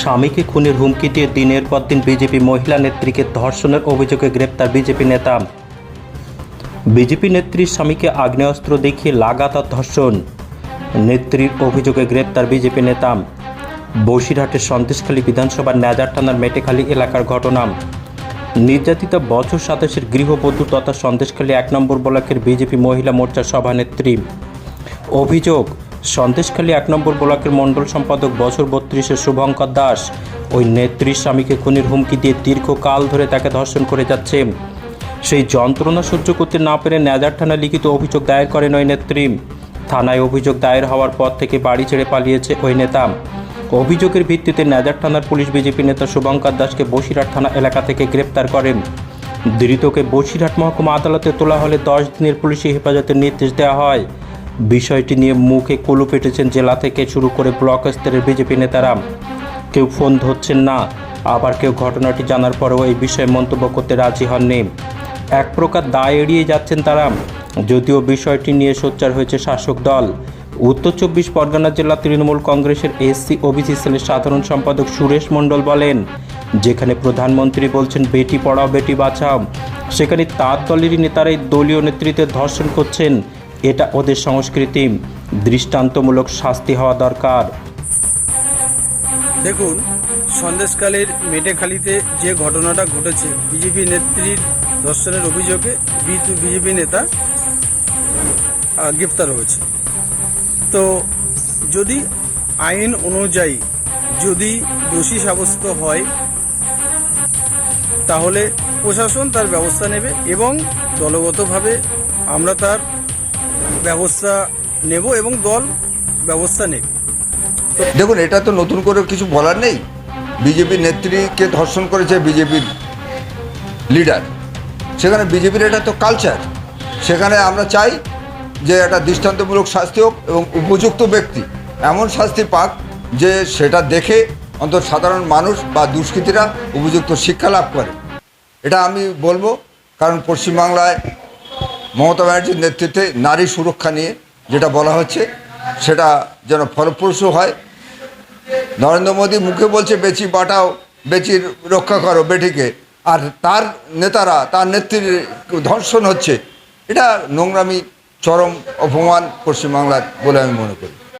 স্বামীকে খুনের হুমকি দিয়ে দিনের পর দিন বিজেপি মহিলা নেত্রীকে ধর্ষণের অভিযোগে গ্রেপ্তার বিজেপি নেতা। বিজেপি নেত্রীর স্বামীকে আগ্নেয়াস্ত্র দেখিয়ে লাগাতার ধর্ষণ, নেত্রীর অভিযোগে গ্রেপ্তার বিজেপি নেতা। বসিরহাটের সন্দেশখালী বিধানসভার ন্যাজার থানার মেটেখালী এলাকার ঘটনা। নির্যাতিতা বছর সাতাশের গৃহবধূ তথা সন্দেশখালী এক নম্বর ব্লকের বিজেপি মহিলা মোর্চার সভানেত্রী। অভিযোগ সন্দেশখালী এক নম্বর ব্লকের মণ্ডল সম্পাদক বছর বত্রিশের শুভঙ্কর দাস ওই নেত্রীর স্বামীকে খুনির হুমকি দিয়ে দীর্ঘকাল ধরে তাকে ধর্ষণ করে যাচ্ছে। সেই যন্ত্রণা সহ্য করতে না পেরে ন্যাজার থানায় লিখিত অভিযোগ দায়ের করেন ওই নেত্রী। থানায় অভিযোগ দায়ের হওয়ার পর থেকে বাড়ি ছেড়ে পালিয়েছে ওই নেতা। অভিযোগের ভিত্তিতে ন্যাজার থানার পুলিশ বিজেপি নেতা শুভঙ্কর দাসকে বসিরহাট থানা এলাকা থেকে গ্রেপ্তার করেন। ধৃতকে বসিরহাট মহকুমা আদালতে তোলা হলে দশ দিনের পুলিশি হেফাজতের নির্দেশ দেওয়া হয়। বিষয়টি নিয়ে মুখে কলু পেটেছেন জেলা থেকে শুরু করে ব্লক স্তরের বিজেপি নেতারা। কেউ ফোন ধরছেন না, আবার কেউ ঘটনাটি জানার পরেও এই বিষয়ে মন্তব্য করতে রাজি হননি। এক প্রকার দায় এড়িয়ে যাচ্ছেন তারা। যদিও বিষয়টি নিয়ে সোচ্চার হয়েছে শাসক দল, উত্তর চব্বিশ পরগনা জেলা তৃণমূল কংগ্রেসের এসসি, ওবিসি সেলের সাধারণ সম্পাদক সুরেশ মণ্ডল বলেন, যেখানে প্রধানমন্ত্রী বলছেন, বেটি পড়াও, বেটি বাঁচাও। সেখানে তার দলেরই নেতারাই দলীয় নেতৃত্বে ধর্ষণ করছেন। এটা ওদের সংস্কৃতি, দৃষ্টান্তমূলক শাস্তি হওয়া দরকার। দেখুন, সন্দেশকালের মেটেখালিতে যে ঘটনাটা ঘটেছে, বিজেপি নেত্রীর ধর্ষণের অভিযোগে বিজেপি নেতা গ্রেপ্তার হয়েছে। তো যদি আইন অনুযায়ী যদি দোষী সাব্যস্ত হয়, তাহলে প্রশাসন তার ব্যবস্থা নেবে এবং দলগতভাবে আমরা তার ব্যবস্থা নেব এবং দল ব্যবস্থা নেবে। দেখুন, এটা তো নতুন করে কিছু বলার নেই। বিজেপি নেত্রীকে ধর্ষণ করেছে বিজেপির লিডার। সেখানে বিজেপির এটা তো কালচার সেখানে আমরা চাই যে একটা দৃষ্টান্তমূলক শাস্তি হোক এবং উপযুক্ত ব্যক্তি এমন শাস্তি পাক যে সেটা দেখে অন্তত সাধারণ মানুষ বা দুষ্কৃতীরা উপযুক্ত শিক্ষা লাভ করে। এটা আমি বলব, কারণ পশ্চিমবাংলায় মমতা ব্যানার্জির নেতৃত্বে নারী সুরক্ষা নিয়ে যেটা বলা হচ্ছে, সেটা যেন ফলপ্রসূ হয়। নরেন্দ্র মোদী মুখে বলছে, বেচি বাটাও বেচির রক্ষা করো বেটিকে। আর তার নেতারা, তার নেত্রীর ধর্ষণ হচ্ছে, এটা নোংরামি, চরম অপমান পশ্চিমবাংলার বলে আমি মনে করি।